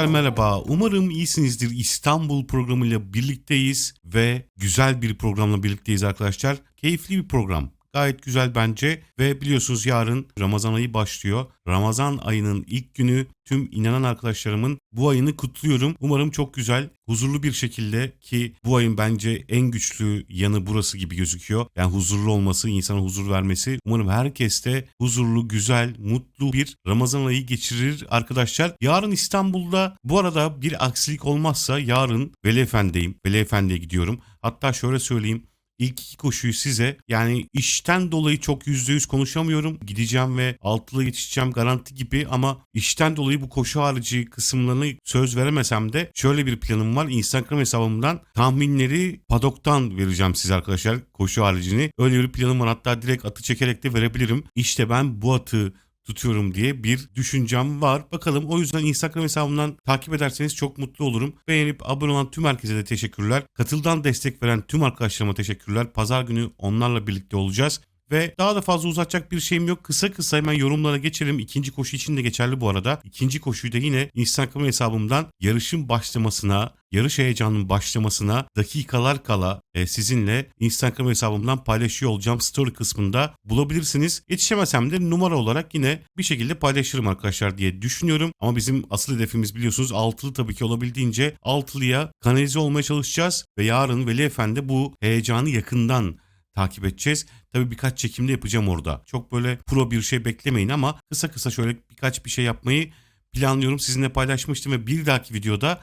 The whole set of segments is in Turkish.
Arkadaşlar merhaba. Umarım iyisinizdir. İstanbul programıyla birlikteyiz ve güzel bir programla birlikteyiz arkadaşlar. Keyifli bir program. Gayet güzel bence ve biliyorsunuz yarın Ramazan ayı başlıyor. Ramazan ayının ilk günü tüm inanan arkadaşlarımın bu ayını kutluyorum. Umarım çok güzel, huzurlu bir şekilde ki bu ayın bence en güçlü yanı burası gibi gözüküyor. Yani huzurlu olması, insana huzur vermesi. Umarım herkes de huzurlu, güzel, mutlu bir Ramazan ayı geçirir arkadaşlar. Yarın İstanbul'da bu arada bir aksilik olmazsa yarın Veli Efendi'deyim. Veli Efendi'ye gidiyorum. Hatta şöyle söyleyeyim. İlk iki koşuyu size yani işten dolayı çok yüzde yüz konuşamıyorum. Gideceğim ve altılı yetişeceğim garanti gibi ama işten dolayı bu koşu harici kısımlarını söz veremesem de şöyle bir planım var. Instagram hesabımdan tahminleri padoktan vereceğim size arkadaşlar koşu haricini. Öyle bir planım var hatta direkt atı çekerek de verebilirim. İşte ben bu atı tutuyorum diye bir düşüncem var. Bakalım o yüzden Instagram hesabımdan takip ederseniz çok mutlu olurum. Beğenip abone olan tüm herkese de teşekkürler. Katıldan destek veren tüm arkadaşlarıma teşekkürler. Pazar günü onlarla birlikte olacağız. Ve daha da fazla uzatacak bir şeyim yok. Kısa kısa hemen yorumlara geçelim. İkinci koşu için de geçerli bu arada. İkinci koşuyu da yine Instagram hesabımdan yarışın başlamasına, yarış heyecanının başlamasına dakikalar kala e, sizinle Instagram hesabımdan paylaşıyor olacağım story kısmında bulabilirsiniz. Yetişemesem de numara olarak yine bir şekilde paylaşırım arkadaşlar diye düşünüyorum. Ama bizim asıl hedefimiz biliyorsunuz altılı tabii ki olabildiğince altılıya kanalize olmaya çalışacağız. Ve yarın Veli Efendi bu heyecanı yakından takip edeceğiz. Tabii birkaç çekimde yapacağım orada. Çok böyle pro bir şey beklemeyin ama kısa kısa şöyle birkaç bir şey yapmayı planlıyorum. Sizinle paylaşmıştım ve bir dahaki videoda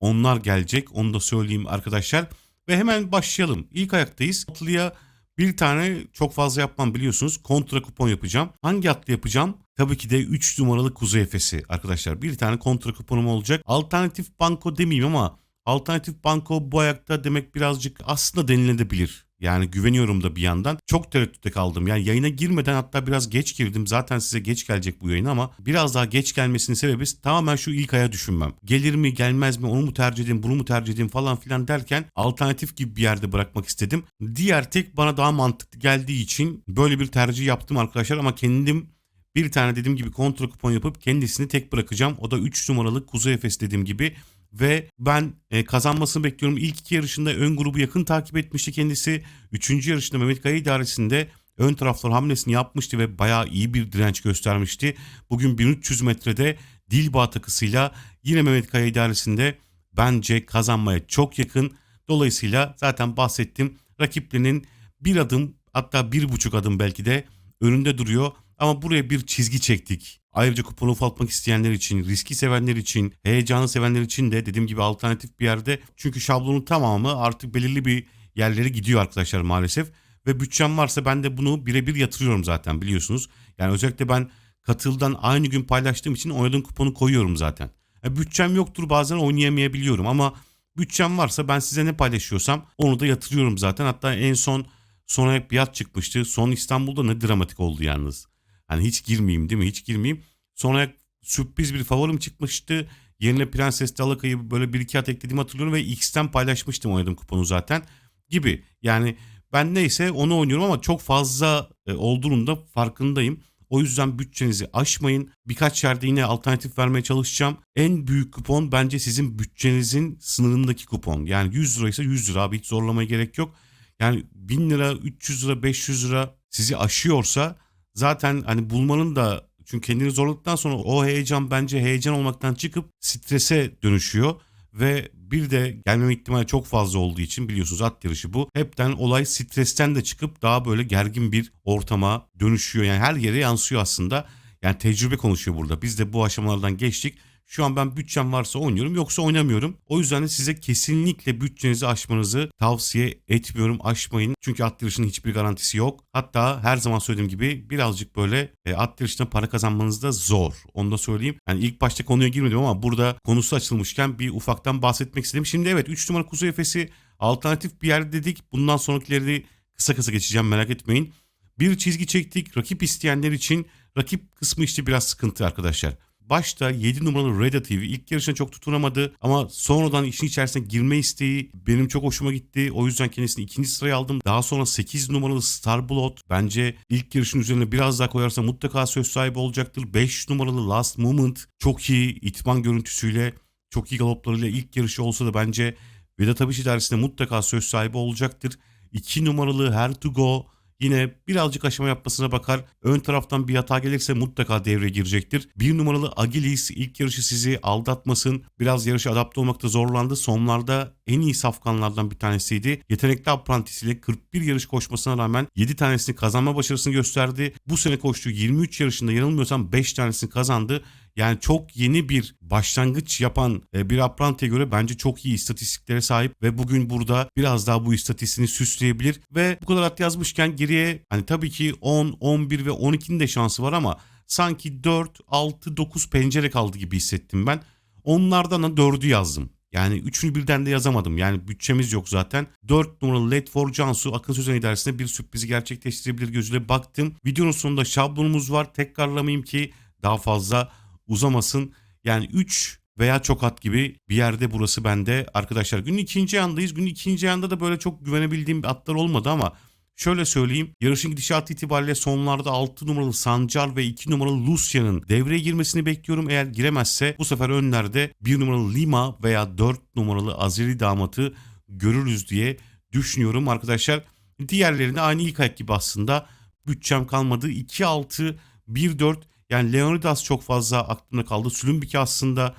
onlar gelecek. Onu da söyleyeyim arkadaşlar. Ve hemen başlayalım. İlk ayaktayız. Atlıya bir tane çok fazla yapmam biliyorsunuz. Kontra kupon yapacağım. Hangi atlı yapacağım? Tabii ki de 3 numaralı Kuzey Efes'i arkadaşlar. Bir tane kontra kuponum olacak. Alternatif banko demeyeyim ama alternatif banko bu ayakta demek birazcık aslında denilebilir. Yani güveniyorum da bir yandan. Çok tereddütte kaldım. Yani yayına girmeden hatta biraz geç girdim. Zaten size geç gelecek bu yayın ama biraz daha geç gelmesinin sebebi tamamen şu ilk aya düşünmem. Gelir mi gelmez mi onu mu tercih edeyim bunu mu tercih edeyim falan filan derken alternatif gibi bir yerde bırakmak istedim. Diğer tek bana daha mantıklı geldiği için böyle bir tercih yaptım arkadaşlar ama kendim bir tane dediğim gibi kontra kupon yapıp kendisini tek bırakacağım. O da 3 numaralı Kuzey Efes dediğim gibi ve ben e, kazanmasını bekliyorum. İlk iki yarışında ön grubu yakın takip etmişti kendisi. Üçüncü yarışında Mehmet Kaya idaresinde ön taraflar hamlesini yapmıştı ve bayağı iyi bir direnç göstermişti. Bugün 1300 metrede Dilba takısıyla yine Mehmet Kaya idaresinde bence kazanmaya çok yakın. Dolayısıyla zaten bahsettim rakiplerinin bir adım hatta bir buçuk adım belki de önünde duruyor. Ama buraya bir çizgi çektik. Ayrıca kuponu ufaltmak isteyenler için, riski sevenler için, heyecanı sevenler için de dediğim gibi alternatif bir yerde. Çünkü şablonun tamamı artık belirli bir yerlere gidiyor arkadaşlar maalesef. Ve bütçem varsa ben de bunu birebir yatırıyorum zaten biliyorsunuz. Yani özellikle ben katıldan aynı gün paylaştığım için oynadığım kuponu koyuyorum zaten. Yani bütçem yoktur bazen oynayamayabiliyorum ama bütçem varsa ben size ne paylaşıyorsam onu da yatırıyorum zaten. Hatta en son son ayak biat çıkmıştı. Son İstanbul'da ne dramatik oldu yalnız. Hani hiç girmeyeyim değil mi? Hiç girmeyeyim. Sonra sürpriz bir favorim çıkmıştı. Yerine Prenses Dalaka'yı böyle bir iki at eklediğimi hatırlıyorum ve X'ten paylaşmıştım oynadığım kuponu zaten gibi. Yani ben neyse onu oynuyorum ama çok fazla e, olduğunun da farkındayım. O yüzden bütçenizi aşmayın. Birkaç yerde yine alternatif vermeye çalışacağım. En büyük kupon bence sizin bütçenizin sınırındaki kupon. Yani 100 liraysa 100 lira abi hiç zorlamaya gerek yok. Yani 1000 lira, 300 lira, 500 lira sizi aşıyorsa zaten hani bulmanın da çünkü kendini zorladıktan sonra o heyecan bence heyecan olmaktan çıkıp strese dönüşüyor ve bir de gelmeme ihtimali çok fazla olduğu için biliyorsunuz at yarışı bu. Hepten olay stresten de çıkıp daha böyle gergin bir ortama dönüşüyor. Yani her yere yansıyor aslında. Yani tecrübe konuşuyor burada. Biz de bu aşamalardan geçtik. Şu an ben bütçem varsa oynuyorum yoksa oynamıyorum. O yüzden de size kesinlikle bütçenizi aşmanızı tavsiye etmiyorum. Aşmayın. Çünkü at yarışının hiçbir garantisi yok. Hatta her zaman söylediğim gibi birazcık böyle e, at yarışından para kazanmanız da zor. Onu da söyleyeyim. Yani ilk başta konuya girmedim ama burada konusu açılmışken bir ufaktan bahsetmek istedim. Şimdi evet 3 numara Kuzey Efes'i alternatif bir yer dedik. Bundan sonrakileri kısa kısa geçeceğim merak etmeyin. Bir çizgi çektik. Rakip isteyenler için rakip kısmı işte biraz sıkıntı arkadaşlar. Başta 7 numaralı Reda TV ilk yarışına çok tutunamadı ama sonradan işin içerisine girme isteği benim çok hoşuma gitti. O yüzden kendisini ikinci sıraya aldım. Daha sonra 8 numaralı Starblood bence ilk yarışın üzerine biraz daha koyarsa mutlaka söz sahibi olacaktır. 5 numaralı Last Moment çok iyi itman görüntüsüyle çok iyi galoplarıyla ilk yarışı olsa da bence Vedat Abiş idaresinde mutlaka söz sahibi olacaktır. 2 numaralı Hertugo yine birazcık aşama yapmasına bakar. Ön taraftan bir hata gelirse mutlaka devreye girecektir. 1 numaralı Agilis ilk yarışı sizi aldatmasın. Biraz yarışa adapte olmakta zorlandı. Sonlarda en iyi safkanlardan bir tanesiydi. Yetenekli aprantisiyle 41 yarış koşmasına rağmen 7 tanesini kazanma başarısını gösterdi. Bu sene koştuğu 23 yarışında yanılmıyorsam 5 tanesini kazandı. Yani çok yeni bir başlangıç yapan e, bir Aprante'ye göre bence çok iyi istatistiklere sahip ve bugün burada biraz daha bu istatistiğini süsleyebilir ve bu kadar at yazmışken geriye hani tabii ki 10, 11 ve 12'nin de şansı var ama sanki 4, 6, 9 pencere kaldı gibi hissettim ben. Onlardan da 4'ü yazdım. Yani üçünü birden de yazamadım. Yani bütçemiz yok zaten. 4 numaralı Let for Cansu Akın Sözen idaresinde bir sürprizi gerçekleştirebilir gözüyle baktım. Videonun sonunda şablonumuz var. Tekrarlamayayım ki daha fazla uzamasın. Yani 3 veya çok at gibi bir yerde burası bende. Arkadaşlar günün ikinci yandayız. Günün ikinci yanda da böyle çok güvenebildiğim atlar olmadı ama Şöyle söyleyeyim. Yarışın gidişatı itibariyle sonlarda 6 numaralı Sancar ve 2 numaralı Lucia'nın devreye girmesini bekliyorum. Eğer giremezse bu sefer önlerde 1 numaralı Lima veya 4 numaralı Azeri damatı görürüz diye düşünüyorum arkadaşlar. Diğerlerinde aynı ilk ayak gibi aslında bütçem kalmadı. 2-6, 1-4 yani Leonidas çok fazla aklımda kaldı. Sülümbiki aslında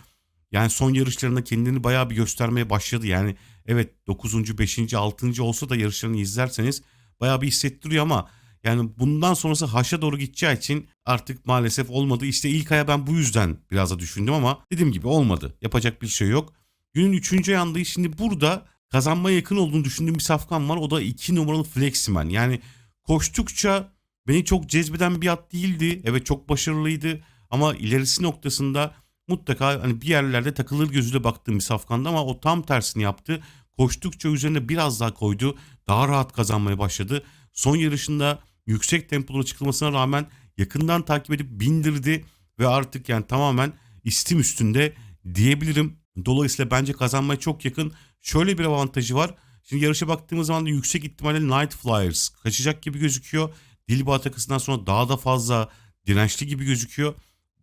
yani son yarışlarında kendini bayağı bir göstermeye başladı. Yani evet 9. 5. 6. olsa da yarışlarını izlerseniz bayağı bir hissettiriyor ama yani bundan sonrası haşa doğru gideceği için artık maalesef olmadı. İşte ilk aya ben bu yüzden biraz da düşündüm ama dediğim gibi olmadı. Yapacak bir şey yok. Günün 3. ayandayız. Şimdi burada kazanmaya yakın olduğunu düşündüğüm bir safkan var. O da 2 numaralı Fleximan. Yani koştukça beni çok cezbeden bir at değildi. Evet çok başarılıydı ama ilerisi noktasında mutlaka hani bir yerlerde takılır gözüyle baktığım bir safkandı ama o tam tersini yaptı. Koştukça üzerine biraz daha koydu. Daha rahat kazanmaya başladı. Son yarışında yüksek tempolu çıkılmasına rağmen yakından takip edip bindirdi ve artık yani tamamen istim üstünde diyebilirim. Dolayısıyla bence kazanmaya çok yakın. Şöyle bir avantajı var. Şimdi yarışa baktığımız zaman da yüksek ihtimalle Night Flyers kaçacak gibi gözüküyor. Dilba takısından sonra daha da fazla dirençli gibi gözüküyor.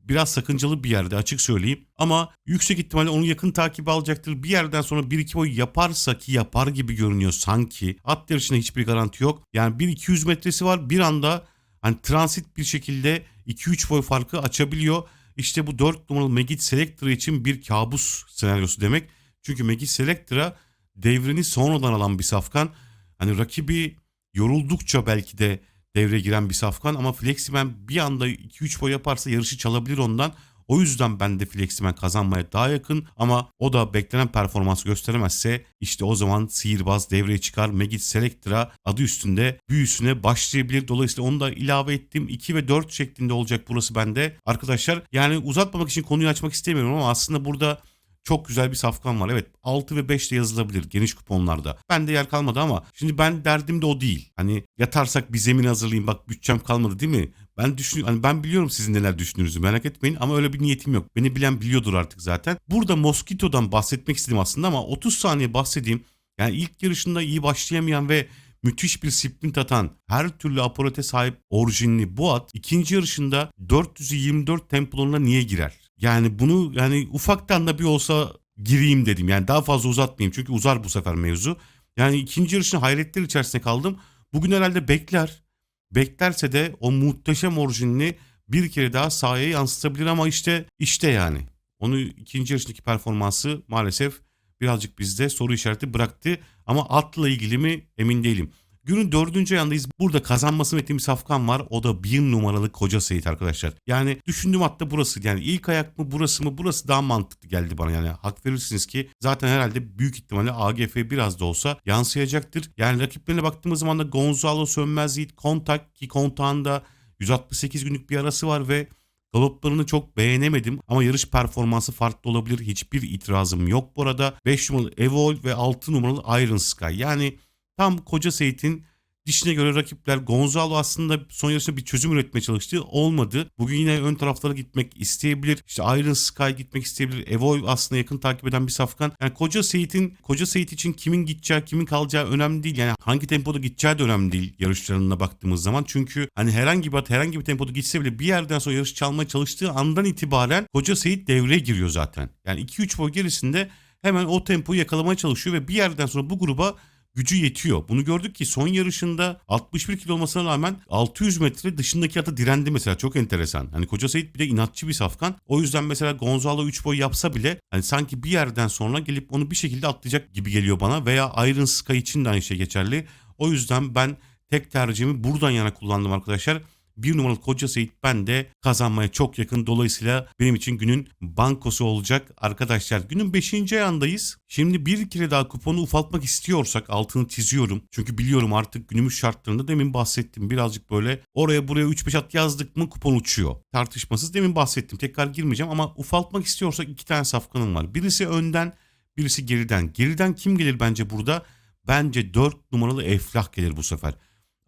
Biraz sakıncalı bir yerde açık söyleyeyim. Ama yüksek ihtimalle onu yakın takip alacaktır. Bir yerden sonra 1-2 boy yaparsa ki yapar gibi görünüyor sanki. At yarışında hiçbir garanti yok. Yani 1-200 metresi var bir anda hani transit bir şekilde 2-3 boy farkı açabiliyor. İşte bu 4 numaralı Megit Selectra için bir kabus senaryosu demek. Çünkü Megit Selectra devrini sonradan alan bir safkan. Hani rakibi yoruldukça belki de devreye giren bir safkan ama Fleximan bir anda 2-3 boy yaparsa yarışı çalabilir ondan. O yüzden ben de Fleximan kazanmaya daha yakın ama o da beklenen performansı gösteremezse işte o zaman sihirbaz devreye çıkar. Megit Selectra adı üstünde büyüsüne başlayabilir. Dolayısıyla onu da ilave ettim. 2 ve 4 şeklinde olacak burası bende. Arkadaşlar yani uzatmamak için konuyu açmak istemiyorum ama aslında burada çok güzel bir safkan var. Evet 6 ve 5 de yazılabilir geniş kuponlarda. Bende yer kalmadı ama şimdi ben derdim de o değil. Hani yatarsak bir zemin hazırlayayım bak bütçem kalmadı değil mi? Ben düşünüyorum hani ben biliyorum sizin neler düşündüğünüzü merak etmeyin ama öyle bir niyetim yok. Beni bilen biliyordur artık zaten. Burada Mosquito'dan bahsetmek istedim aslında ama 30 saniye bahsedeyim. Yani ilk yarışında iyi başlayamayan ve müthiş bir sprint atan, her türlü aparate sahip orijinli bu at ikinci yarışında 424 tempolona niye girer? Yani bunu yani ufaktan da bir olsa gireyim dedim. Yani daha fazla uzatmayayım çünkü uzar bu sefer mevzu. Yani ikinci yarışın hayretler içerisinde kaldım. Bugün herhalde bekler. Beklerse de o muhteşem orijinini bir kere daha sahaya yansıtabilir ama işte işte yani. Onu ikinci yarıştaki performansı maalesef birazcık bizde soru işareti bıraktı. Ama atla ilgili mi emin değilim. Günün dördüncü ayındayız. Burada kazanması ettiğim safkan var. O da bir numaralı Koca Seyit arkadaşlar. Yani düşündüğüm hatta burası. Yani ilk ayak mı burası mı? Burası daha mantıklı geldi bana. Yani hak verirsiniz ki zaten herhalde büyük ihtimalle AGF biraz da olsa yansıyacaktır. Yani rakiplerine baktığımız zaman da Gonzalo Sönmez Yiğit Kontak ki Kontak'ın 168 günlük bir arası var ve Galoplarını çok beğenemedim ama yarış performansı farklı olabilir. Hiçbir itirazım yok bu arada. 5 numaralı Evol ve 6 numaralı Iron Sky. Yani tam Koca Seyit'in dişine göre rakipler. Gonzalo aslında son yarışta bir çözüm üretmeye çalıştı. Olmadı. Bugün yine ön taraflara gitmek isteyebilir. İşte Iron Sky gitmek isteyebilir. Evoy aslında yakın takip eden bir safkan. Yani Koca Seyit'in Koca Seyit için kimin gideceği, kimin kalacağı önemli değil. Yani hangi tempoda gideceği de önemli değil yarışlarına baktığımız zaman. Çünkü hani herhangi bir at herhangi bir tempoda gitse bile bir yerden sonra yarış çalmaya çalıştığı andan itibaren Koca Seyit devreye giriyor zaten. Yani 2-3 boy gerisinde hemen o tempoyu yakalamaya çalışıyor ve bir yerden sonra bu gruba gücü yetiyor. Bunu gördük ki son yarışında 61 kilo olmasına rağmen 600 metre dışındaki atı direndi mesela çok enteresan. Hani Koca Seyit bir de inatçı bir safkan. O yüzden mesela Gonzalo 3 boy yapsa bile hani sanki bir yerden sonra gelip onu bir şekilde atlayacak gibi geliyor bana veya Iron Sky için de aynı şey geçerli. O yüzden ben tek tercihimi buradan yana kullandım arkadaşlar. Bir numaralı Koca Seyit ben de kazanmaya çok yakın. Dolayısıyla benim için günün bankosu olacak arkadaşlar. Günün 5. ayandayız. Şimdi bir kere daha kuponu ufaltmak istiyorsak altını çiziyorum. Çünkü biliyorum artık günümüz şartlarında demin bahsettim. Birazcık böyle oraya buraya 3-5 at yazdık mı kupon uçuyor. Tartışmasız demin bahsettim. Tekrar girmeyeceğim ama ufaltmak istiyorsak iki tane safkanım var. Birisi önden birisi geriden. Geriden kim gelir bence burada? Bence 4 numaralı Eflah gelir bu sefer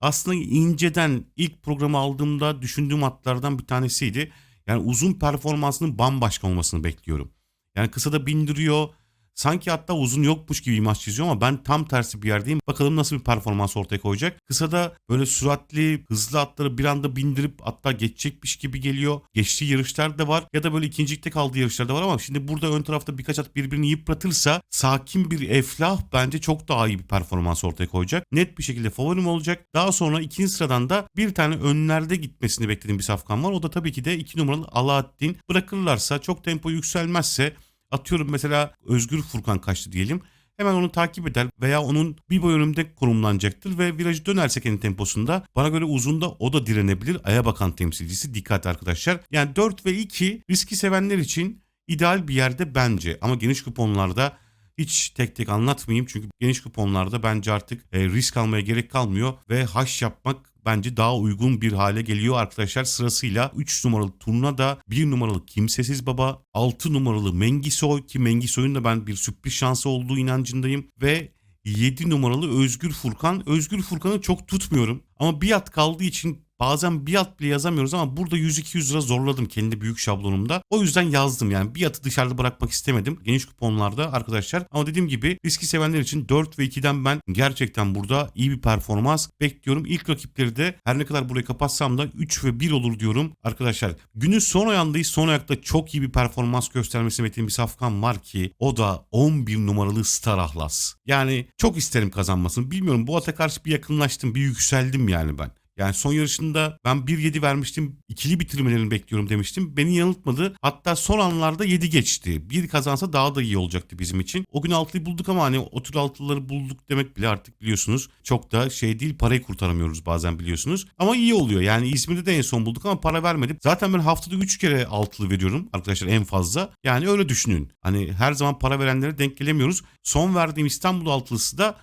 aslında inceden ilk programı aldığımda düşündüğüm atlardan bir tanesiydi. Yani uzun performansının bambaşka olmasını bekliyorum. Yani kısada bindiriyor. Sanki hatta uzun yokmuş gibi imaj çiziyor ama ben tam tersi bir yerdeyim. Bakalım nasıl bir performans ortaya koyacak. Kısada böyle süratli, hızlı atları bir anda bindirip hatta geçecekmiş gibi geliyor. Geçtiği yarışlar da var ya da böyle ikincilikte kaldığı yarışlar da var ama şimdi burada ön tarafta birkaç at birbirini yıpratırsa sakin bir eflah bence çok daha iyi bir performans ortaya koyacak. Net bir şekilde favorim olacak. Daha sonra ikinci sıradan da bir tane önlerde gitmesini beklediğim bir safkan var. O da tabii ki de iki numaralı Alaaddin. Bırakırlarsa çok tempo yükselmezse Atıyorum mesela Özgür Furkan kaçtı diyelim. Hemen onu takip eder veya onun bir boy önümde konumlanacaktır ve virajı dönerse kendi temposunda bana göre uzunda o da direnebilir. Aya bakan temsilcisi dikkat arkadaşlar. Yani 4 ve 2 riski sevenler için ideal bir yerde bence ama geniş kuponlarda hiç tek tek anlatmayayım çünkü geniş kuponlarda bence artık e, risk almaya gerek kalmıyor ve haş yapmak bence daha uygun bir hale geliyor arkadaşlar. Sırasıyla 3 numaralı Turna da 1 numaralı Kimsesiz Baba, 6 numaralı Mengisoy ki Mengisoy'un da ben bir sürpriz şansı olduğu inancındayım ve 7 numaralı Özgür Furkan. Özgür Furkan'ı çok tutmuyorum ama bir at kaldığı için Bazen bir at bile yazamıyoruz ama burada 100-200 lira zorladım kendi büyük şablonumda. O yüzden yazdım yani bir atı dışarıda bırakmak istemedim. Geniş kuponlarda arkadaşlar. Ama dediğim gibi riski sevenler için 4 ve 2'den ben gerçekten burada iyi bir performans bekliyorum. İlk rakipleri de her ne kadar burayı kapatsam da 3 ve 1 olur diyorum. Arkadaşlar günün son ayandayız. Son ayakta çok iyi bir performans göstermesi beklediğim bir safkan var ki o da 11 numaralı Star Ahlas. Yani çok isterim kazanmasını. Bilmiyorum bu ata karşı bir yakınlaştım bir yükseldim yani ben. Yani son yarışında ben 1-7 vermiştim. İkili bitirmelerini bekliyorum demiştim. Beni yanıltmadı. Hatta son anlarda 7 geçti. Bir kazansa daha da iyi olacaktı bizim için. O gün 6'yı bulduk ama hani o tür 6'ları bulduk demek bile artık biliyorsunuz. Çok da şey değil parayı kurtaramıyoruz bazen biliyorsunuz. Ama iyi oluyor. Yani İzmir'de de en son bulduk ama para vermedim. Zaten ben haftada 3 kere 6'lı veriyorum arkadaşlar en fazla. Yani öyle düşünün. Hani her zaman para verenlere denk gelemiyoruz. Son verdiğim İstanbul 6'lısı da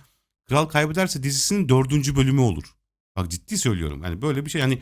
Kral Kaybederse dizisinin dördüncü bölümü olur. Bak ciddi söylüyorum. Yani böyle bir şey yani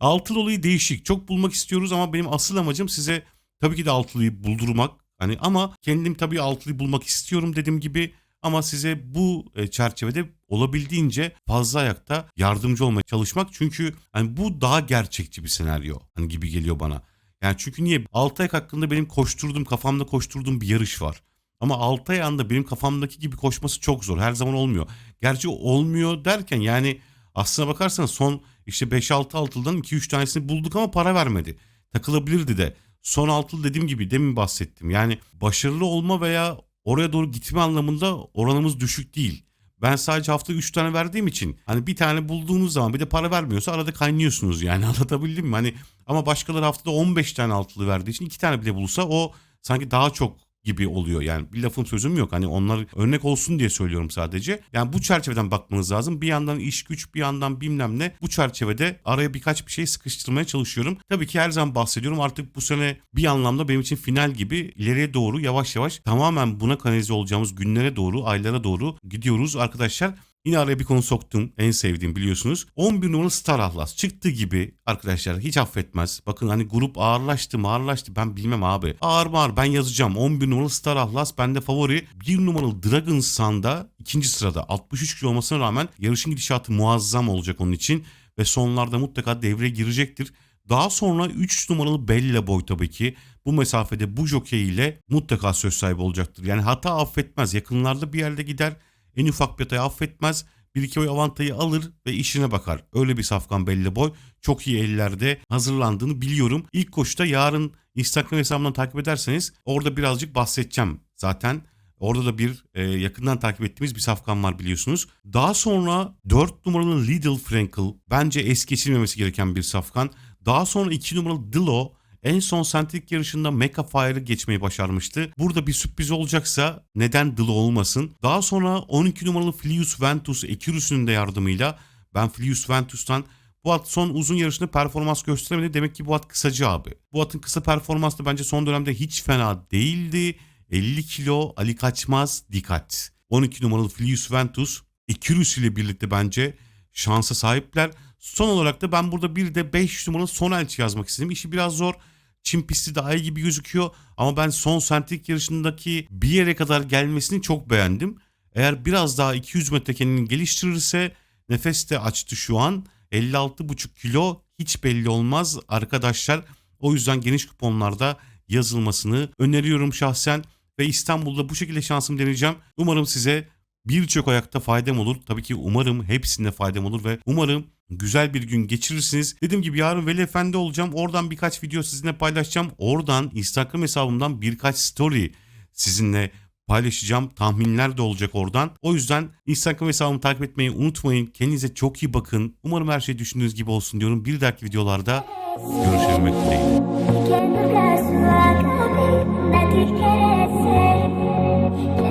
altılı olayı değişik. Çok bulmak istiyoruz ama benim asıl amacım size tabii ki de altılıyı buldurmak. Hani ama kendim tabii altılıyı bulmak istiyorum dediğim gibi ama size bu e, çerçevede olabildiğince fazla ayakta yardımcı olmaya çalışmak. Çünkü hani bu daha gerçekçi bir senaryo hani gibi geliyor bana. Yani çünkü niye? Altay hakkında benim koşturduğum, kafamda koşturduğum bir yarış var. Ama Altay anda benim kafamdaki gibi koşması çok zor. Her zaman olmuyor. Gerçi olmuyor derken yani Aslına bakarsanız son işte 5-6 altıldan 2-3 tanesini bulduk ama para vermedi. Takılabilirdi de. Son altılı dediğim gibi demin bahsettim. Yani başarılı olma veya oraya doğru gitme anlamında oranımız düşük değil. Ben sadece hafta 3 tane verdiğim için hani bir tane bulduğunuz zaman bir de para vermiyorsa arada kaynıyorsunuz yani anlatabildim mi? Hani ama başkaları haftada 15 tane altılı verdiği için 2 tane bile bulsa o sanki daha çok gibi oluyor. Yani bir lafım sözüm yok. Hani onlar örnek olsun diye söylüyorum sadece. Yani bu çerçeveden bakmanız lazım. Bir yandan iş güç bir yandan bilmem ne. Bu çerçevede araya birkaç bir şey sıkıştırmaya çalışıyorum. Tabii ki her zaman bahsediyorum. Artık bu sene bir anlamda benim için final gibi ileriye doğru yavaş yavaş tamamen buna kanalize olacağımız günlere doğru, aylara doğru gidiyoruz arkadaşlar. Yine araya bir konu soktum. En sevdiğim biliyorsunuz. 11 numaralı Star Atlas çıktığı gibi arkadaşlar hiç affetmez. Bakın hani grup ağırlaştı mı ağırlaştı ben bilmem abi. Ağır mı ağır ben yazacağım. 11 numaralı Star Atlas bende favori. 1 numaralı Dragon Sun'da ikinci sırada 63 kilo olmasına rağmen yarışın gidişatı muazzam olacak onun için. Ve sonlarda mutlaka devreye girecektir. Daha sonra 3 numaralı Bella Boy tabii ki bu mesafede bu jokey ile mutlaka söz sahibi olacaktır. Yani hata affetmez. Yakınlarda bir yerde gider. En ufak bir hatayı affetmez. Bir iki oy avantayı alır ve işine bakar. Öyle bir safkan Bella Boy. Çok iyi ellerde hazırlandığını biliyorum. İlk koşuda yarın Instagram hesabından takip ederseniz orada birazcık bahsedeceğim. Zaten Orada da bir e, yakından takip ettiğimiz bir safkan var biliyorsunuz. Daha sonra 4 numaralı Lidl Frankel bence es geçilmemesi gereken bir safkan. Daha sonra 2 numaralı Dilo en son sentrik yarışında Mecha Fire'ı geçmeyi başarmıştı. Burada bir sürpriz olacaksa neden Dilo olmasın? Daha sonra 12 numaralı Flius Ventus Ekürüs'ün de yardımıyla ben Flius Ventus'tan bu at son uzun yarışında performans gösteremedi. Demek ki bu at kısacı abi. Bu atın kısa performansı da bence son dönemde hiç fena değildi. 50 kilo Ali Kaçmaz dikkat. 12 numaralı Filius Ventus Ekürüs ile birlikte bence şansa sahipler. Son olarak da ben burada bir de 5 numaralı son elçi yazmak istedim. İşi biraz zor. Çin pisti daha iyi gibi gözüküyor. Ama ben son sentrik yarışındaki bir yere kadar gelmesini çok beğendim. Eğer biraz daha 200 metre kendini geliştirirse nefes de açtı şu an. 56,5 kilo hiç belli olmaz arkadaşlar. O yüzden geniş kuponlarda yazılmasını öneriyorum şahsen ve İstanbul'da bu şekilde şansımı deneyeceğim. Umarım size birçok ayakta faydam olur. Tabii ki umarım hepsinde faydam olur ve umarım güzel bir gün geçirirsiniz. Dediğim gibi yarın Veli Efendi olacağım. Oradan birkaç video sizinle paylaşacağım. Oradan Instagram hesabımdan birkaç story sizinle paylaşacağım. Tahminler de olacak oradan. O yüzden Instagram hesabımı takip etmeyi unutmayın. Kendinize çok iyi bakın. Umarım her şey düşündüğünüz gibi olsun diyorum. Bir dahaki videolarda görüşmek dileğiyle. Que no